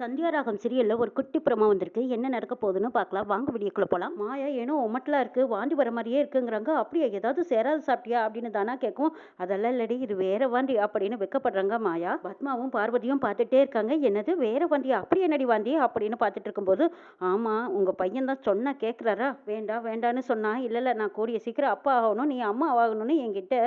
சந்தியாராகம் சீரியலில் ஒரு குட்டி பிரமா வந்திருக்கு. என்ன நடக்க போகுதுன்னு பார்க்கலாம். வாங்க வீடியோக்குள்ள போகலாம் மாயா ஏனோ ஒமட்டலா இருக்கு. வாந்தி வர மாதிரியே இருக்குங்கிறாங்க. அப்படியே? ஏதாவது சேராது சாப்பிட்டியா? அப்படின்னு தானா கேட்கும். அதெல்லாம் இல்லடி இது வேற வாந்தி அப்படின்னு வெக்கப்படுறாங்க மாயா. பத்மாவும் பார்வதியும் பார்த்துட்டே இருக்காங்க. என்னது? வேற வாந்தியா அப்படி என்னடி வாந்தி? அப்படின்னு பார்த்துட்டு இருக்கும்போது ஆமாம் உங்கள் பையன் தான் சொன்னால் கேட்குறாரா வேண்டாம் வேண்டான்னு சொன்னா. இல்லை இல்லை நான் கூடிய சீக்கிரம் அப்பா ஆகணும் நீ அம்மா ஆகணும்னு என்கிட்ட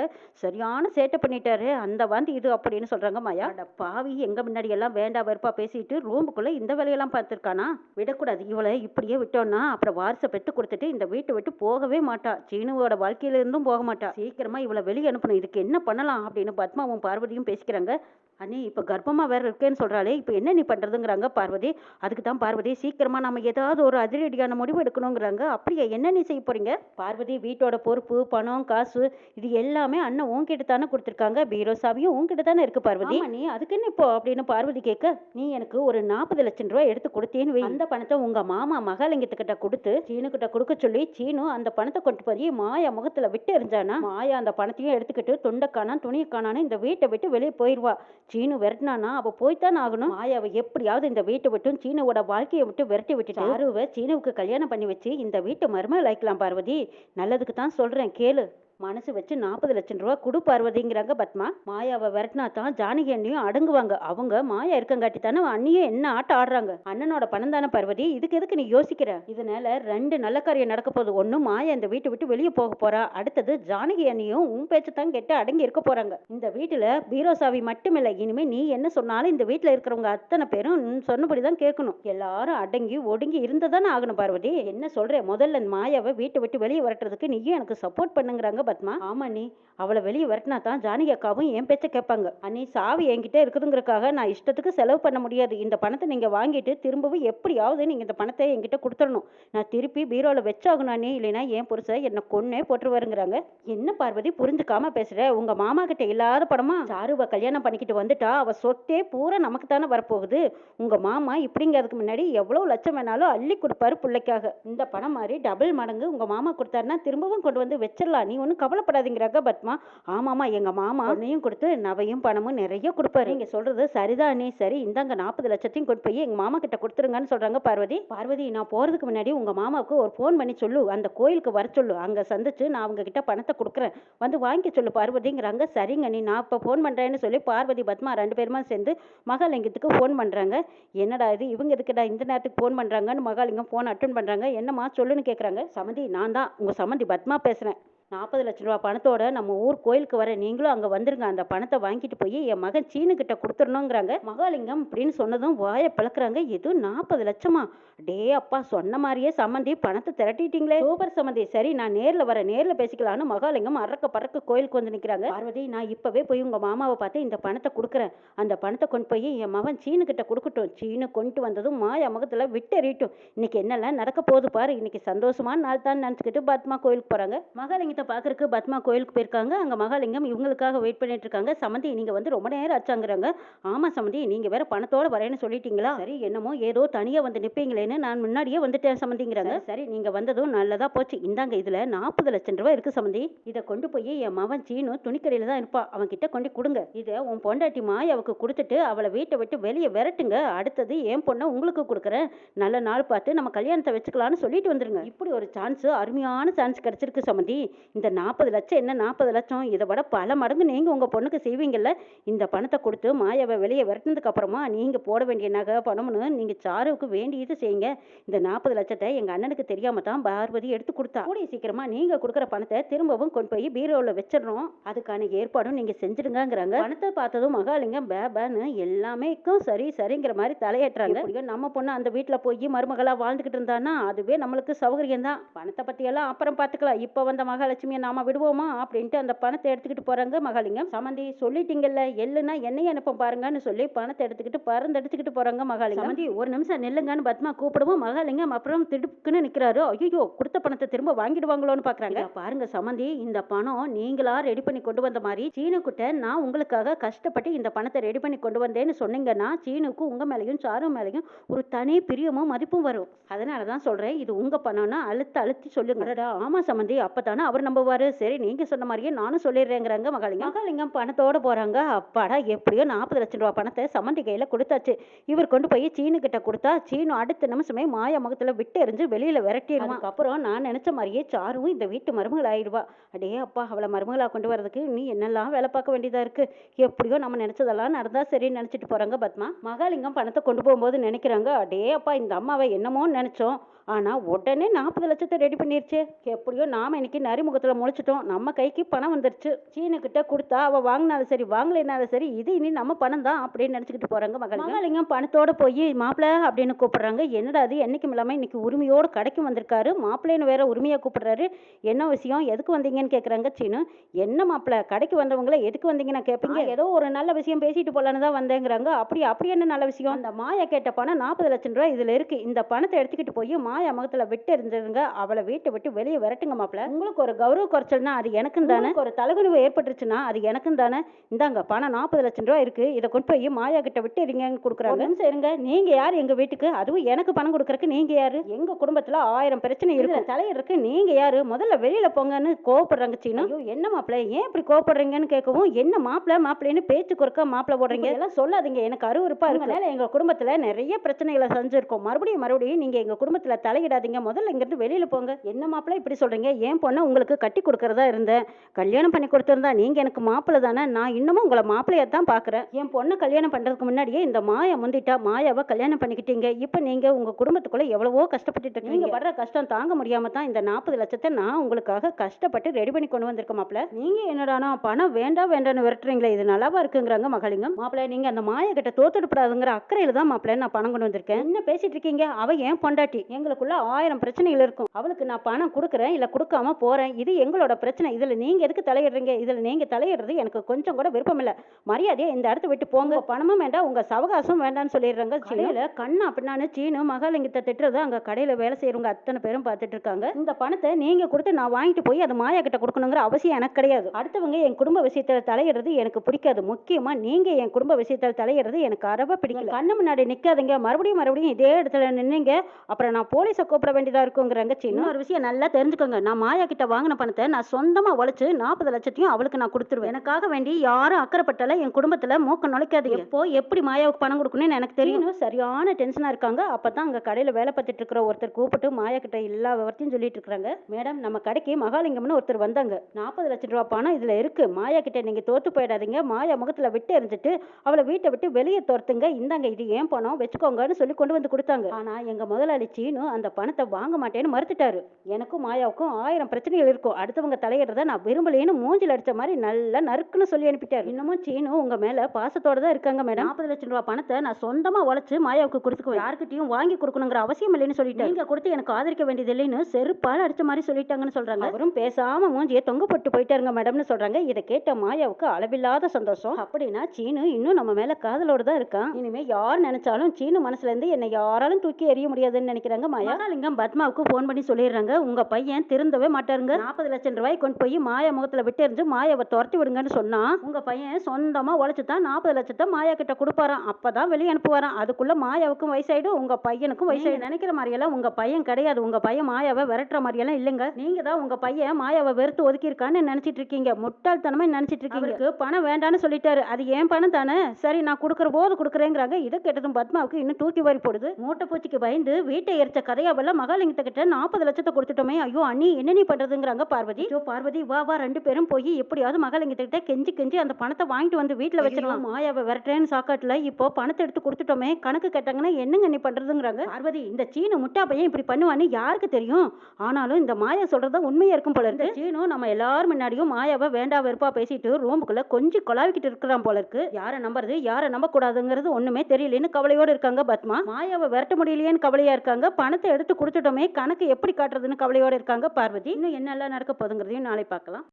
சரியான சேட்டை பண்ணிட்டாரு. அந்த வாந்தி இது அப்படின்னு சொல்கிறாங்க மாயா. பாவி எங்கள் முன்னாடி எல்லாம் வேண்டாம் வெறுப்பா பேசிட்டு ரூமுக்குள்ள இந்த வேலையெல்லாம் பார்த்துருக்கானா? விடக்கூடாது. இவளை இப்படியே விட்டோன்னா அப்புறம் வாரிசை பெற்று கொடுத்துட்டு இந்த வீட்டை விட்டு போகவே மாட்டா. சீனுவோட வாழ்க்கையில இருந்தும் போக மாட்டா. சீக்கிரமா இவளை வெளியே அனுப்பணும். இதுக்கு என்ன பண்ணலாம் அப்படின்னு பத்மாவும் பார்வதியும் பேசிக்கிறாங்க. அண்ணி இப்போ கர்ப்பமா வேற இருக்கேன்னு சொல்றாளே இப்போ என்ன நீ பண்றதுங்கிறாங்க பார்வதி. அதுக்கு தான் பார்வதி சீக்கிரமா நம்ம ஏதாவது ஒரு அதிரடியான முடிவு எடுக்கணுங்கிறாங்க. அப்படியே என்ன நீ செய்ய போறீங்க? பார்வதி வீட்டோட பொறுப்பு பணம் காசு இது எல்லாமே அண்ணன் உன்கிட்ட தானே கொடுத்துருக்காங்க. பீரோ சாவியும் உன்கிட்ட தானே இருக்கு பார்வதி. நீ அதுக்கு என்ன இப்போ அப்படின்னு பார்வதி கேட்க நீ எனக்கு ஒரு நாற்பது லட்சம் ரூபாய் எடுத்து கொடுத்தேன்னு வை. அந்த பணத்தை உங்க மாமா மகாலிங்கத்துக்கிட்ட கொடுத்து சீனுக்கிட்ட கொடுக்க சொல்லி சீனு அந்த பணத்தை கொண்டு போய் மாயா முகத்துல விட்டு எறிஞ்சானா? மாயா அந்த பணத்தையும் எடுத்துக்கிட்டு தொண்டை காணான் துணியை காணான்னு இந்த வீட்டை விட்டு வெளியே போயிடுவா சீனு விரட்டினானா? அவள் போய்த்தான் ஆகணும். மாயாவை எப்படியாவது இந்த வீட்டை விட்டும் சீனுவோட வாழ்க்கையை விட்டு விரட்டி விட்டுட்டு அருவை சீனுவுக்கு கல்யாணம் பண்ணி வச்சு இந்த வீட்டு மருமகள் ஆக்கலாம் பார்வதி. நல்லதுக்கு தான் சொல்கிறேன் கேளு. மனசு வச்சு நாற்பது லட்சம் ரூபா கொடு பார்வதிங்கிறாங்க பத்மா. மாயாவை விரட்டினா தான் ஜானகி அண்ணியும் அடங்குவாங்க. அவங்க மாயா இருக்கங்காட்டி தானே அண்ணியும் என்ன ஆட்டம் ஆடுறாங்க? அண்ணனோட பணம் தானே பார்வதி? இதுக்கு எதுக்கு நீ யோசிக்கிற? இதனால ரெண்டு நல்ல காரியம் நடக்க போகுது. ஒன்று மாயா இந்த வீட்டை விட்டு வெளியே போக போறா. அடுத்தது ஜானகி அண்ணியும் உன் பேச்சு தான் கேட்டு அடங்கி இருக்க போறாங்க. இந்த வீட்டுல பீரோ சாவி மட்டும் இனிமே நீ என்ன சொன்னாலும் இந்த வீட்டுல இருக்கிறவங்க அத்தனை பேரும் சொன்னபடி தான் கேட்கணும். எல்லாரும் அடங்கி ஒடுங்கி இருந்ததானே ஆகணும் பார்வதி. என்ன சொல்ற? முதல்ல மாயாவை வீட்டை விட்டு வெளியே வரட்டுறதுக்கு நீயும் எனக்கு சப்போர்ட் பண்ணுங்கிறாங்க பத்மா? ஆமா நீ அவளை வெளியே வரட்டினா தான் ஜானகி அக்காவும் என் பேச்ச கேட்பாங்க. அண்ணி சாவி என்கிட்ட இருக்குதுங்கிறக்காக நான் இஷ்டத்துக்கு செலவு பண்ண முடியாது. இந்த பணத்தை நீங்க வாங்கிட்டு திரும்பவும் எப்படியாவது நீங்க இந்த பணத்தை என்கிட்ட கொடுத்துடணும். நான் திருப்பி பீரோல வச்சாகணும் அண்ணி. இல்லைன்னா என் புருஷ என்னை கொன்னே போட்டுருவாருங்கிறாங்க. என்ன பார்வதி புரிஞ்சுக்காம பேசுற? உங்க மாமா கிட்ட இல்லாத பணமா? சாருவை கல்யாணம் பண்ணிக்கிட்டு வந்துட்டா அவ சொத்தே பூரா நமக்கு தானே வரப்போகுது. உங்க மாமா இப்படிங்கிறதுக்கு முன்னாடி எவ்வளவு லட்சம் வேணாலும் அள்ளி கொடுப்பாரு பிள்ளைக்காக. இந்த பணம் மாதிரி டபுள் மடங்கு உங்க மாமா கொடுத்தாருன்னா திரும்பவும் கொண்டு வந்து வச்சிடலாம். நீ ஒன்றும் கவலைப்படாதீங்கிறாங்க பத்மா ஆமாமா எங்க மாமா பொண்ணையும் கொடுத்து நவையும் பணமும் நிறைய கொடுப்பாரு. நீங்க சொல்றது சரிதானே சரி இந்தாங்க நாற்பது லட்சத்தையும் கொண்டு போய் எங்க மாமா கிட்ட கொடுத்துருங்கன்னு சொல்றாங்க பார்வதி. பார்வதி நான் போறதுக்கு முன்னாடி உங்க மாமாவுக்கு ஒரு ஃபோன் பண்ணி சொல்லு. அந்த கோயிலுக்கு வர சொல்லு. அங்க சந்திச்சு நான் அவங்க கிட்ட பணத்தை கொடுக்குறேன். வந்து வாங்கிக்க சொல்லு பார்வதிங்கிறாங்க. சரிங்க நீ நான் இப்போ ஃபோன் பண்றேன்னு சொல்லி பார்வதி பத்மா ரெண்டு பேருமா சேர்ந்து மகாலிங்கத்துக்கு ஃபோன் பண்றாங்க. என்னடா இது? இவங்க எதுக்குடா இந்த நேரத்துக்கு ஃபோன் பண்றாங்கன்னு மகாலிங்கம் ஃபோன் அட்டன் பண்றாங்க. என்னம்மா? சொல்லுன்னு கேக்குறாங்க. சமந்தி நான் தான். உங்க சமந்தி பத்மா பேசுறேன். நாற்பது லட்ச ரூபா பணத்தோட நம்ம ஊர் கோயிலுக்கு வர நீங்களும் அங்கே வந்துருங்க. அந்த பணத்தை வாங்கிட்டு போய் என் மகன் சீனுக்கிட்ட கொடுத்துடணுங்கிறாங்க மகாலிங்கம் அப்படின்னு சொன்னதும் வாயை பிளக்குறாங்க. எதுவும் நாற்பது லட்சமா? டே அப்பா சொன்ன மாதிரியே சம்மந்தி பணத்தை திரட்டிட்டீங்களே. சூப்பர் சம்மந்தி சரி நான் நேரில் வர நேரில் பேசிக்கலான்னு மகாலிங்கம் அறக்க பறக்க கோயிலுக்கு வந்து நிற்கிறாங்க பார்வதி நான் இப்போவே போய் உங்கள் மாமாவை பார்த்து இந்த பணத்தை கொடுக்குறேன். அந்த பணத்தை கொண்டு போய் என் மகன் சீனுக்கிட்ட கொடுக்கட்டும். சீனு கொண்டு வந்ததும் மாயா முகத்தில் விட்டெறியட்டும். இன்னைக்கு என்னெல்லாம் நடக்க போகுது பாரு. இன்னைக்கு சந்தோஷமான நாள் தான் நினச்சிக்கிட்டு பத்மா கோயிலுக்கு போகிறாங்க மகாலிங்கத்தை பார்க்கறக்கு பத்மா கோயிலுக்கு போயிருக்காங்க. அங்கே மகாலிங்கம் இவங்களுக்காக வெயிட் பண்ணிட்டு இருக்காங்க. சமந்தி நீங்கள் வந்து ரொம்ப நேரம் ஆச்சாங்கிறாங்க ஆமாம் சமந்தி நீங்கள் வேற பணத்தோட வரேன்னு சொல்லிட்டீங்களா? சரி என்னமோ ஏதோ தனியாக வந்து நிற்பீங்களேன்னு நான் முன்னாடியே வந்துட்டேன் சமந்திங்கிறாங்க. சரி நீங்கள் வந்ததும் நல்லதா போச்சு. இந்தாங்க இதில் நாற்பது லட்சம் ரூபாய் இருக்கு சமந்தி. இதை கொண்டு போய் என் மவன் சீனு துணிக்கடையில் தான் இருப்பா. அவன் கிட்ட கொண்டு கொடுங்க. இதை உன் பொண்டாட்டி மாயாவுக்கு கொடுத்துட்டு அவளை வீட்டை விட்டு வெளியே விரட்டுங்க. அடுத்தது என் பொண்ணை உங்களுக்கு கொடுக்குறேன். நல்ல நாள் பார்த்து நம்ம கல்யாணத்தை வச்சுக்கலாம்னு சொல்லிட்டு வந்துருங்க. இப்படி ஒரு சான்ஸ் அருமையான சான்ஸ் கிடைச்சிருக்கு சமந்தி. இந்த நாற்பது லட்சம் என்ன நாற்பது லட்சம்? இதை விட பல மடங்கு நீங்கள் உங்கள் பொண்ணுக்கு செய்வீங்கல்ல. இந்த பணத்தை கொடுத்து மாயாவை வெளியே விரட்டினதுக்கப்புறமா நீங்கள் போட வேண்டிய நகை பணம்னு நீங்கள் சாருவுக்கு வேண்டியது செய்யுங்க. இந்த நாற்பது லட்சத்தை எங்கள் அண்ணனுக்கு தெரியாமல் தான் பார்வதி எடுத்து கொடுத்தா. கூடிய சீக்கிரமாக நீங்கள் கொடுக்குற பணத்தை திரும்பவும் கொண்டு போய் பீரோவில் வச்சிடணும் அதுக்கான ஏற்பாடும் நீங்கள் செஞ்சிடுங்கிறாங்க பணத்தை பார்த்ததும் மகாலிங்கம் பேபான்னு எல்லாமேக்கும் சரி சரிங்கிற மாதிரி தலையேற்றாங்க. நம்ம பொண்ணு அந்த வீட்டில் போய் மருமகளாக வாழ்ந்துக்கிட்டு இருந்தான்னா அதுவே நம்மளுக்கு சௌகரியம் தான் பணத்தை பற்றியெல்லாம் அப்புறம் பார்த்துக்கலாம். இப்போ வந்த மகாலட்சுமியை நாம விடுவோமா அப்படின்ட்டு அந்த பணத்தை எடுத்துக்கிட்டு போறாங்க மகாலிங்கம். சமந்தி சொல்லிட்டீங்கல்ல எள்ளுனா என்னைய அனுப்ப பாருங்கன்னு சொல்லி பணத்தை எடுத்துக்கிட்டு பறந்து எடுத்துக்கிட்டு போறாங்க மகாலிங்கம். சமந்தி ஒரு நிமிஷம் நில்லுங்கன்னு பத்மா கூப்பிடுவோம். மகாலிங்கம் அப்புறம் திடுக்குன்னு நிக்கிறாரு. ஐயோ கொடுத்த பணத்தை திரும்ப வாங்கிடுவாங்களோன்னு பாக்குறாங்க. இதோ பாருங்க சமந்தி இந்த பணம் நீங்களா ரெடி பண்ணி கொண்டு வந்த மாதிரி சீனுக்கிட்ட நான் உங்களுக்காக கஷ்டப்பட்டு இந்த பணத்தை ரெடி பண்ணி கொண்டு வந்தேன்னு சொன்னீங்கன்னா சீனுக்கு உங்க மேலையும் சாரு மேலையும் ஒரு தனி பிரியமும் மதிப்பும் வரும். அதனால தான் சொல்றேன் இது உங்க பணம்னா அழுத்த அழுத்தி சொல்லுங்க. அடடா ஆமா சமந்தி அப்பதானே அவர் அவர் நம்புவாரு. சரி நீங்க சொன்ன மாதிரியே நானும் சொல்லிடுறேங்கிறாங்க மகாலிங்கம். மகாலிங்கம். பணத்தோட போறாங்க. அப்பாடா எப்படியோ நாற்பது லட்சம் ரூபா பணத்தை சம்மந்தி கையில கொடுத்தாச்சு. இவர் கொண்டு போய் சீனு கிட்ட கொடுத்தா சீனு அடுத்த நிமிஷமே மாயா முகத்துல விட்டு எறிஞ்சு வெளியில விரட்டிடுவான். அதுக்கப்புறம் நான் நினைச்ச மாதிரியே சாருவும் இந்த வீட்டு மருமகள் ஆயிடுவா அடே அப்பா அவளை மருமகளா கொண்டு வரதுக்கு நீ என்னெல்லாம் வேலை பார்க்க வேண்டியதா இருக்கு? எப்படியோ நம்ம நினைச்சதெல்லாம் நடந்தா சரின்னு நினைச்சிட்டு போறாங்க பத்மா. மகாலிங்கம் பணத்தை கொண்டு போகும்போது நினைக்கிறாங்க அடே அப்பா இந்த அம்மாவை என்னமோன்னு நினைச்சோம். ஆனா உடனே நாற்பது லட்சத்தை ரெடி பண்ணிருச்சு. எப்படியோ நாம இன்னைக்கு நரிமுகத்துல முளைச்சிட்டோம். நம்ம கைக்கு பணம் வந்துருச்சு. சீனுக்கிட்ட கொடுத்தா அவ வாங்கினாலும் சரி வாங்கலைனாலும் சரி இது இனி நம்ம பணம் தான் அப்படின்னு நினைச்சுக்கிட்டு போறாங்க மகள் மகாலிங்கம் பணத்தோட போய் மாப்பிள்ள அப்படின்னு கூப்பிடுறாங்க. என்னடா அது? என்னைக்கும் இல்லாம இன்னைக்கு உரிமையோட கடைக்கு வந்திருக்காரு. மாப்பிள்ளைன்னு வேற உரிமையா கூப்பிடுறாரு. என்ன விஷயம்? எதுக்கு வந்தீங்கன்னு கேக்குறாங்க சீனு. என்ன மாப்பிள்ள கடைக்கு வந்தவங்கள எதுக்கு வந்தீங்கன்னு கேட்பீங்க ஏதோ ஒரு நல்ல விஷயம் பேசிட்டு போலான்னு தான் வந்தேங்கிறாங்க. அப்படி அப்படி என்ன நல்ல விஷயம்? அந்த மாயா கேட்ட பணம் நாற்பது லட்சம் ரூபாய் இதுல இருக்கு. இந்த பணத்தை எடுத்துக்கிட்டு போய் மாயா முகத்துல விட்டு இருந்துருங்க. அவளை வீட்டை விட்டு வெளியே விரட்டுங்க மாப்பிள்ள உங்களுக்கு ஒரு கௌரவ குறைச்சல்னா அது எனக்கும் தானே? ஒரு தலகுனிவு ஏற்பட்டுருச்சுன்னா அது எனக்கும் தானே? இந்தாங்க பணம் நாற்பது லட்சம் ரூபாய் இருக்கு. இதை கொண்டு போய் மாயா கிட்ட விட்டு இருங்கன்னு கொடுக்குறாங்க சரிங்க நீங்க யார் எங்க வீட்டுக்கு? அதுவும் எனக்கு பணம் கொடுக்கறதுக்கு நீங்க யாரு? எங்க குடும்பத்துல ஆயிரம் பிரச்சனை இருக்கு. தலையிடறதுக்கு நீங்க யாரு? முதல்ல வெளியில போங்கன்னு கோவப்படுறாங்க சீனு. என்ன மாப்பிள்ள ஏன் இப்படி கோவப்படுறீங்கன்னு கேட்கவும் என்ன மாப்பிள்ள மாப்பிள்ளைன்னு பேச்சு குறுக்க மாப்பிள்ள போடுறீங்க எல்லாம் சொல்லாதீங்க. எனக்கு அருவருப்பா இருக்கனால எங்க குடும்பத்துல நிறைய பிரச்சனைகளை செஞ்சிருக்கோம் மறுபடியும் மறுபடியும் நீங்க எங்க குடும்பத்துல தலையிடாதீங்க. முதல்ல இங்கிருந்து வெளியில போங்க. என்ன மாப்பிள்ளை இப்படி சொல்றீங்க? ஏன் பொண்ணை உங்களுக்கு கட்டி கொடுக்கறதா இருந்தேன்? கல்யாணம் பண்ணி கொடுத்துருந்தா நீங்க எனக்கு மாப்பிள்ளை தானே? நான் இன்னமும் உங்களை மாப்பிள்ளையை தான் பாக்குறேன். என் பொண்ணை கல்யாணம் பண்றதுக்கு முன்னாடியே இந்த மாயா முந்திட்டா மாயாவை கல்யாணம் பண்ணிக்கிட்டீங்க. இப்போ நீங்க உங்க குடும்பத்துக்குள்ளே எவ்வளவோ கஷ்டப்பட்டுட்டு இருக்கீங்க. நீங்க படுற கஷ்டம் தாங்க முடியாம தான் இந்த நாற்பது லட்சத்தை நான் உங்களுக்காக கஷ்டப்பட்டு ரெடி பண்ணி கொண்டு வந்திருக்கேன் மாப்பிள்ள. நீங்க என்னடானா பணம் வேண்டாம் வேண்டாம்னு விரட்டுறீங்களே. இது நல்லாவா இருக்குங்கிறாங்க மகளிங்க. மாப்பிள்ளை நீங்கள் அந்த மாயா கிட்ட தோத்துடப்படாதுங்கிற அக்கறையில தான் மாப்பிள்ளை நான் பணம் கொண்டு வந்திருக்கேன். என்ன பேசிட்டு இருக்கீங்க? அவ ஏன் பொண்டாட்டி. எங்களுக்குள்ள ஆயிரம் பிரச்சனைகள் இருக்கும். அவளுக்கு நான் பணம் கொடுக்குறேன் இல்ல கொடுக்காம போறேன். இது எங்களோட பிரச்சனை. இதுல நீங்க எதுக்கு தலையிடுறீங்க? இதுல நீங்க தலையிடுறது எனக்கு கொஞ்சம் கூட விருப்பம் இல்ல. மரியாதையா இந்த இடத்த விட்டு போங்க. பணமும் வேண்டாம் உங்க சவகாசம் வேண்டாம்னு சொல்லிடுறாங்க கடையில கண்ணா அப்படின்னானு சீனு மகாலிங்கத்தை திட்டுறது அங்க கடையில வேலை செய்யறவங்க அத்தனை பேரும் பார்த்துட்டு இருக்காங்க. இந்த பணத்தை நீங்க கொடுத்து நான் வாங்கிட்டு போய் அது மாயா கிட்ட கொடுக்கணுங்கிற அவசியம் எனக்கு கிடையாது. அடுத்தவங்க என் குடும்ப விஷயத்துல தலையிடுறது எனக்கு பிடிக்காது. முக்கியமா நீங்க என் குடும்ப விஷயத்துல தலையிடுறது எனக்கு அறவா பிடிக்கல. கண்ணு முன்னாடி நிக்காதீங்க. மறுபடியும் மறுபடியும் இதே இடத்துல நின்னீங்க. அப்புறம் நான் போலீஸை கூப்பிட வேண்டியதா இருக்குங்கிறாங்க சின்ன ஒரு விஷயம் நல்லா தெரிஞ்சுக்கோங்க. நான் மாயா கிட்ட வாங்கின பணத்தை நான் சொந்தமா உழைச்சு நாற்பது லட்சத்தையும் அவளுக்கு நான் கொடுத்துருவேன். எனக்காக வேண்டி யாரும் அக்கறைப்பட்டால என் குடும்பத்துல மூக்க நுழைக்காதீங்க. எப்போ எப்படி மாயாவுக்கு பணம் கொடுக்கணும்னு எனக்கு தெரியும். சரியான டென்ஷனா இருக்காங்க. அப்பதான் அங்க கடையில வேலை பார்த்துட்டு இருக்கிற ஒருத்தர் கூப்பிட்டு மாயா கிட்ட எல்லா விவரத்தையும் சொல்லிட்டு இருக்காங்க மேடம் நம்ம கடைக்கு மகாலிங்கம்னு ஒருத்தர் வந்தாங்க. நாற்பது லட்சம் ரூபாய் பணம் இதுல இருக்கு. மாயா கிட்ட நீங்க தோத்து போயிடாதீங்க. மாயா முகத்துல விட்டு எறிஞ்சிட்டு அவளை வீட்டை விட்டு வெளியே துரத்துங்க. இந்தாங்க இது ஏன் பணம்? வச்சுக்கோங்கன்னு சொல்லி கொண்டு வந்து கொடுத்தாங்க. ஆனா எங்க முதலாளி சீனு அந்த பணத்தை வாங்க மாட்டேன்னு மறுத்துட்டாரு. எனக்கும் மாயாவுக்கும் ஆயிரம் பிரச்சனைகள் இருக்கும். அடுத்தவங்க தலையிடுறத நான் விரும்பலேன்னு மூஞ்சில் அடிச்ச மாதிரி நல்லா நறுக்குன்னு சொல்லி அனுப்பிட்டாரு. இன்னமும் சீனு உங்க மேல பாசத்தோட தான் இருக்காங்க மேடம். நாற்பது லட்சம் ரூபாய் பணத்தை நான் சொந்தமா உழைச்சு மாயாவுக்கு கொடுத்துக்குவேன் யாருக்கிட்டையும் வாங்கி கொடுக்கணுங்கிற அவசியம் இல்லைன்னு சொல்லிட்டு நீங்க கொடுத்து எனக்கு ஆதரிக்க வேண்டியது இல்லைன்னு செருப்பால் அடிச்ச மாதிரி சொல்லிட்டாங்கன்னு சொல்றாங்க. அவரும் பேசாம மூஞ்சியை தொங்க போட்டு போயிட்டாருங்க மேடம்னு சொல்றாங்க. இதை கேட்ட மாயாவுக்கு அளவில்லாத சந்தோஷம். அப்படின்னா சீனு இன்னும் நம்ம மேல காதலோட தான் இருக்கான். இனிமே யார் நினைச்சாலும் சீனு மனசுல இருந்து என்னை யாராலும் தூக்கி எறிய முடியாதுன்னு நினைக்கிறாங்க மாயா? மகாலிங்கம் பத்மாவுக்கு ஃபோன் பண்ணி சொல்லிடுறாங்க. உங்க பையன் திருந்தவே மாட்டாருங்க. நாற்பது லட்சம் ரூபாய் கொண்டு போய் மாயா முகத்துல விட்டு எறிஞ்சு மாயாவை துரத்தி விடுங்கன்னு சொன்னா உங்க பையன் சொந்தமா உழைச்சு தான் நாற்பது லட்சத்தை மாயா கிட்ட கொடுப்பாராம். அப்பதான் வெளியே அனுப்புவாராம். அதுக்குள்ள மாயாவுக்கும் வயசாயிடும் உங்க பையனுக்கும் வயசாயிடும் நினைக்கிற மாதிரியெல்லாம் உங்க பையன் கிடையாது. உங்க பையன் மாயாவை விரட்டுற மாதிரியெல்லாம் இல்லைங்க. நீங்க தான் உங்க பையன் மாயாவை வெறுத்து ஒதுக்கி இருக்கான்னு நினைச்சிட்டு இருக்கீங்க. முட்டாள்தனமா நினைச்சிட்டு இருக்கீங்க. பணம் வேண்டான்னு சொல்லிட்டாரு. அது ஏன் பணம் தானே? சரி நான் கொடுக்குற போது கொடுக்குறேங்கிறாங்க. இதை கேட்டதும் பத்மாவுக்கு இன்னும் தூக்கி வாரி போடுது. மூட்டை பூச்சிக்கு பயந்து வீட்டை எரிச்ச கதையாவெல்லாம் மகாலிங்கத்தை கிட்ட நாற்பது லட்சத்தை கொடுத்துட்டோமே. ஐயோ அண்ணி என்ன நீ பண்றதுங்கிறாங்க பார்வதி. ஐயோ பார்வதி வா வா ரெண்டு பேரும் போய் எப்படியாவது மகாலிங்கத்தை கிட்ட கெஞ்சி கெஞ்சி அந்த பணத்தை வாங்கிட்டு வந்து வீட்டுல வச்சிடலாம். மாயாவை விரட்டுறேன்னு சாக்காட்டுல இப்போ பணத்தை எடுத்து கொடுத்துட்டோமே. கணக்கு கேட்டாங்கன்னா என்னங்க நீ பண்றதுங்கிறாங்க. பார்வதி இந்த சீனு முட்டா பையன் இப்படி பண்ணுவான்னு யாருக்கு தெரியும்? ஆனாலும் இந்த மாயா சொல்றதா உண்மையா இருக்கும் போல இருக்கு. சீனு நம்ம எல்லாரும் முன்னாடியும் மாயாவை வேண்டா வெறுப்பா பேசிட்டு ரூமுக்குள்ள கொஞ்சம் கொலாவிக்கிட்டு இருக்கிறான் போல இருக்கு. யாரை நம்புறது யாரை நம்ப கூடாதுங்கிறது ஒண்ணுமே தெரியலன்னு கவலையோட இருக்காங்க பத்மா. மாயாவை விரட்ட முடியலையேன்னு கவலையா இருக்காங்க. பணத்தை எடுத்து கொடுத்துட்டோமே கணக்கு எப்படி காட்டுறதுன்னு கவலையோடு இருக்காங்க பார்வதி. இன்னும் என்னெல்லாம் நடக்க போதுங்கிறதையும் நாளை பார்க்கலாம்.